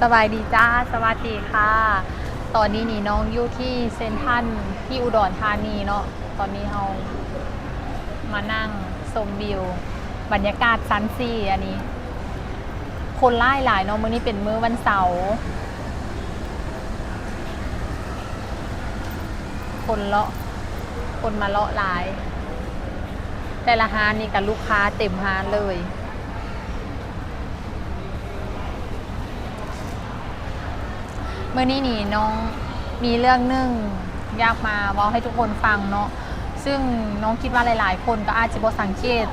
สบายดีจ้า สวัสดีค่ะ ตอนนี้นี่น้องอยู่ที่เซนทันที่อุดรธานีเนาะ ตอนนี้เรามานั่งชมวิว บรรยากาศซันซีอันนี้ คนไล่หลายเนาะมื้อนี้เป็นมื้อวันเสาร์คนเลาะ คนมาเลาะหลาย แต่ละฮานนี่กับลูกค้าเต็มฮานเลย มื่อนี้นี่น้องมีเรื่องหนึ่งอยากมาเว้าให้ทุกคนฟังเนาะซึ่งน้องคิดว่าหลาย ๆ คนก็อาจจะบ่สังเกต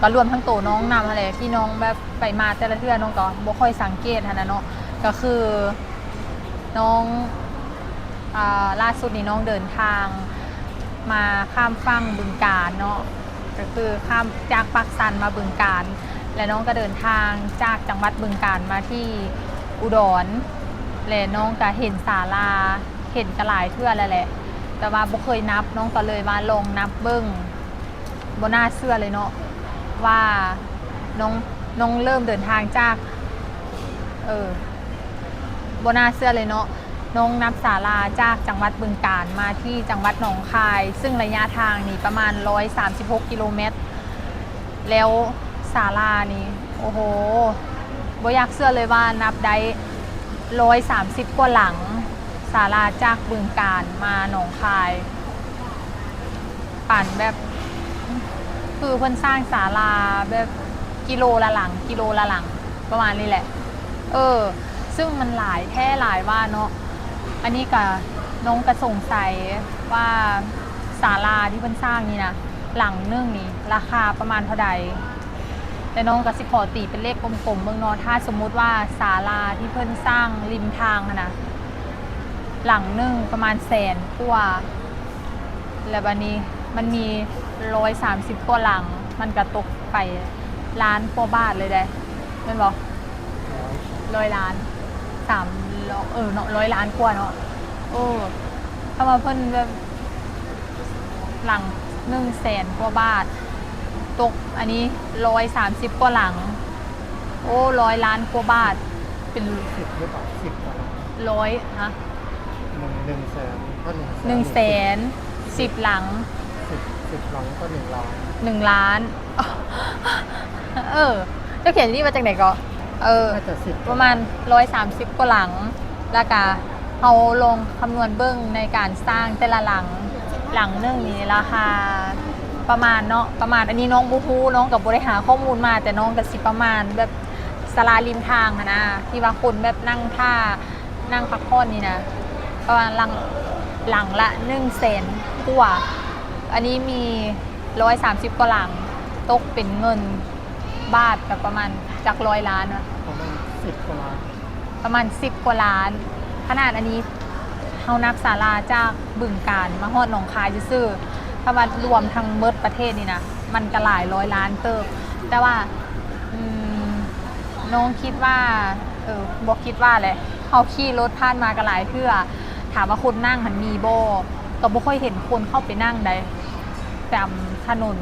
ก็รวมทั้งตัวน้องนำอะไรที่น้องแบบไปมาแต่ละเทื่อน้องก็บ่ค่อยสังเกตหั้นนะเนาะก็คือน้องอ่าล่าสุดนี่น้องเดินทางมาข้ามฝั่งบึงการเนาะก็คือข้ามจากปักสันมาบึงการ และน้องก็เดินทางจากจังหวัดบึงการมาที่อุดร และน้องก็เห็นศาลาเห็นกระหลายเทื่อแล้วแหละ แต่ว่าบ่เคยนับน้องก็เลยมาลองนับเบิ้งบน่าเชื่อเลยเนาะว่าน้องน้องเริ่มเดินทางจากเออบน่าเชื่อเลยเนาะน้องนับศาลาจากจังหวัดบึงกาฬมาที่จังหวัดหนองคาย ซึ่งระยะทางนี่ประมาณ 136 กิโลเมตร แล้วศาลานี่ โอ้โหบ่อยากเชื่อเลยว่านับได้ ร้อยสามสิบกว่าหลังศาลาจากบึงการมาหนองคาย ปั่นแบบ คือเพิ่นสร้างศาลาแบบกิโลละหลัง กิโลละหลัง ประมาณนี้แหละ เออ ซึ่งมันหลายแท่หลายว่าเนาะอันนี้กับน้องกระสงสัยว่าศาลาที่เพิ่นสร้างนี่นะหลังนึงนี่ราคาประมาณเท่าใด แต่น้องกสิขอตีเป็นเลขกลมๆเบื้องนอถ้าสมมุติว่าศาลาที่เพิ่นสร้างริมทางอะนะหลังหนึ่งประมาณแสนกว่าแล้วบันนี้มันมีร้อยสามสิบกว่าหลัง มันกระตกไปล้านกว่าบาทเลยได้แม่นบอกร้อยล้านสามเออเนาะร้อยล้านกว่าเนาะโอ้ถ้ามาเพิ่นแบบหลังหนึ่งแสนกว่าบาท ตกอันนี้ร้อยสามสิบกว่าหลัง โอ้ร้อยล้านกว่าบาท เป็นสิบหรือเปล่าสิบกว่าล้านร้อยฮะหนึ่งหนึ่งแสนก็หนึ่งหนึ่งแสนสิบหลังสิบสิบหลังก็หนึ่งล้านหนึ่งล้าน เออเจ้าเขียนนี่มาจากไหนก็ เออ น่าจะสิบประมาณร้อยสามสิบกว่าหลังแล้วก็เอาลงคำนวณเบิ้งในการสร้างแต่ละหลังหลังหนึงนี้ราคา ประมาณเนาะประมาณอันนี้น้องบูฮูน้องกับบริหารข้อมูลมา แต่น้องกับสิประมาณแบบสลาริมทางอะนะที่ว่าคนแบบนั่งท่านั่งพักผ่อนนี่นะประมาณหลังหลังละหนึ่งแสนกว่าอันนี้มีร้อยสามสิบกว่าหลังตกเป็นเงินบาทกับประมาณจากร้อยล้านอะประมาณสิบกว่าล้านประมาณ10กว่าล้าน ขนาดอันนี้เฮานับศาลาจากบึงการมาฮอดหนองคายซื่อๆ ถ้าว่ารวมทั้งเมิดประเทศนี่นะ มันก็หลายร้อยล้านเติบ แต่ว่าน้องคิดว่า เออบอกคิดว่าเลยเขาขี่รถผ่านมาก็หลายเทื่อ ถามว่าคนนั่งหันมีโบก็บ่ค่อยเห็นคนเข้าไปนั่งใดตามถนน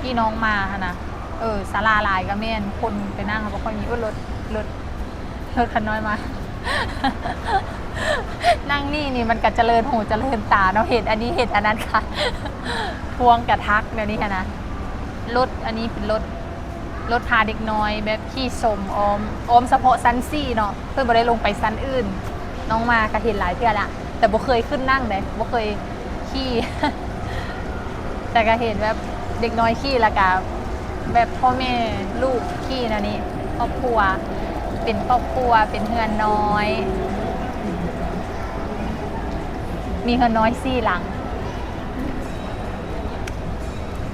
ที่น้องมาหั้นะ เออศาลาหลายก็แม่นคนไปนั่งก็บ่ค่อยมีรถรถรถคันน้อยมา นั่งนี่นี่มันก็เจริญหูเจริญตาเนาะเห็นอันนี้เห็นอันนั้นค่ะ พวงกระทักเดี๋ยวนี้ค่ะนะรถอันนี้เป็นรถรถพาเด็กน้อย แบบขี่ชมออมออมเฉพซันซี่เนาะเพื่อนบ่ได้ลงไปซันอื่น น้องมากระเห็นหลายเทื่อละแต่บ่เคยขึ้นนั่งเลยบ่เคยขี่แต่ก็เห็นแบบเด็กน้อยขี่ล้วก็แบบพ่อแม่ลูกขี่นะนี่ครอบครัว เป็นครอบครัวเป็นเฮือนน้อย มีเฮือนน้อยสี่หลัง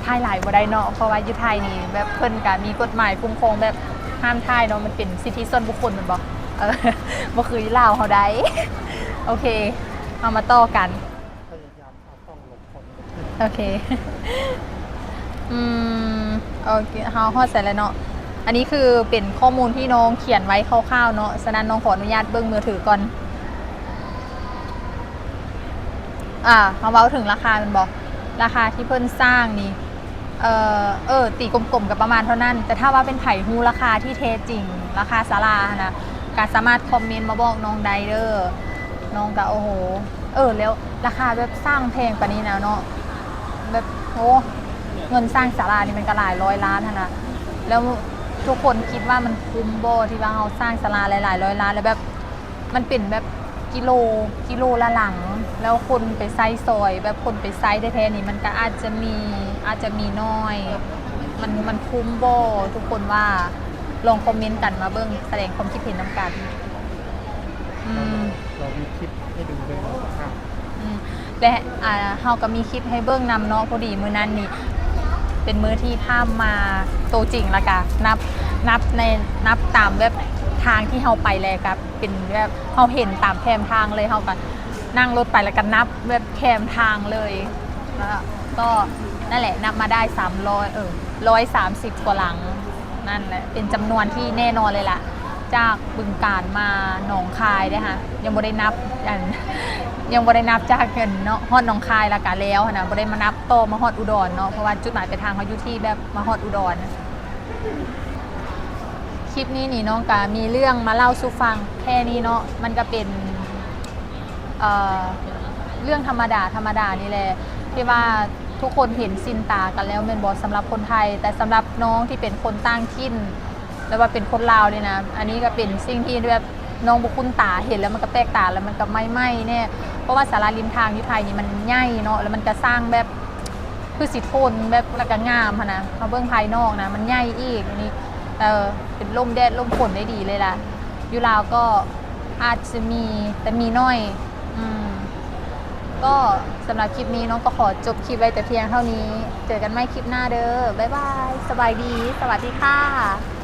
ท่ายหลายบ่ได้เนาะเพราะว่าอยู่ไทยนี่แบบเพิ่นก็มีกฎหมายคุ้มครองแบบห้ามท่ายเนาะมันเป็นสิทธิส่วนบุคคลแมันบ่เออบ่คืออยู่ลาวเฮาได้ โอเค เอามาต่อกัน พยายามเอากล้องหลบคนโอเค อืม โอเคเฮาฮอดเสร็จแล้วเนาะ อันนี้คือเป็นข้อมูลที่น้องเขียนไว้คร่าวๆเนาะ ฉะนั้นน้องขออนุญาตเบิ้งมือถือก่อน อ่าเขาเว้าถึงราคามันบอกราคาที่เพิ่นสร้างนี่เออเออตีกลมๆกับประมาณเท่านั้น แต่ถ้าว่าเป็นไผ่ฮูราคาที่เทจริง ราคาศาลานะก็สามารถคอมเมนต์มาบอกน้องไดเดอร์น้องก็โอ้โห เออแล้วราคาแบบสร้างแพงปานี้นะเนาะแบบโอ้เงินสร้างศาลานี่มันก็หลายร้อยล้านนะ แล้วทุกคนคิดว่ามันคุ้มโบที่ว่าเราสร้างศาลาหลายๆร้อยล้านแล้วแบบ มันเป็นแบบ กิโลกิโลละหลัง แล้วคนไปไซส์ซอย แบบคนไปไซส์แท้ๆนี่มันก็อาจจะมีอาจจะมีน้อย มันมันคุ้มบ่ทุกคนว่าลองคอมเมนต์กันมาเบิ่งแสดงความคิดเห็นนำกันอืมเรามีคลิปให้ดูด้วยนะครับอืมและอ่าเฮาก็มีคลิปให้เบิ่งนำเนาะพอดีมื้อนั้นนี่เป็นมื้อที่ข้ามมาโตวจริงและกะนับนับในนับตามแบบ ทางที่เฮาไปเลยครับเป็นแบบเฮาเห็นตามแคมทางเลยเฮาก็นั่งรถไปแล้วก็นับแบบแคมทางเลยแล้วก็นั่นแหละนับมาได้300เออ130กว่าหลังนั่นแหละเป็นจำนวนที่แน่นอนเลยล่ะ จากบึงการมาหนองคายได้ค่ะยังบ่ได้นับอันยังบ่ได้นับจากเงินเนาะฮอดหนองคายละกะแล้วนนะบ่ได้มานับโตมาฮอดอุดรเนาะเพราะว่าจุดหมายปลายทางเขาอยู่ที่แบบมาฮอดอุดร ลิปนี้นี่น้องกามีเรื่องมาเล่าสู่ฟังแค่นี้เนาะมันก็เป็นเอ่อเรื่องธรรมดาธรรมดานี่แหละที่ว่าทุกคนเห็นสินตากันแล้วแม่นบ่สสำหรับคนไทย แต่สำหรับน้องที่เป็นคนต่างถิ่นแล้วว่าเป็นคนลาวเนี่ยนะอันนี้ก็เป็นสิ่งที่แบบน้องบุคุณตาเห็นแล้วมันก็แปลกตาแล้วมันก็ไม่ไหม้เนี่ยเพราะว่าสาราริมทางอยุไทยนี่มันใหญ่เนาะแล้วมันก็สร้างแบบคือสิทนแบบแล้วก็งามนนะมาเบื้องภายนอกนะมันใหญ่อีกอันนี้ เออเป็นลมแดดลมฝนได้ดีเลยล่ะอยุลาวก็อาจจะมีแต่มีน้อยอืมก็สำหรับคลิปนี้น้องก็ขอจบคลิปไว้แต่เพียงเท่านี้ เจอกันใหม่คลิปหน้าเด้อบ๊ายบาย สบายดี สวัสดีค่ะ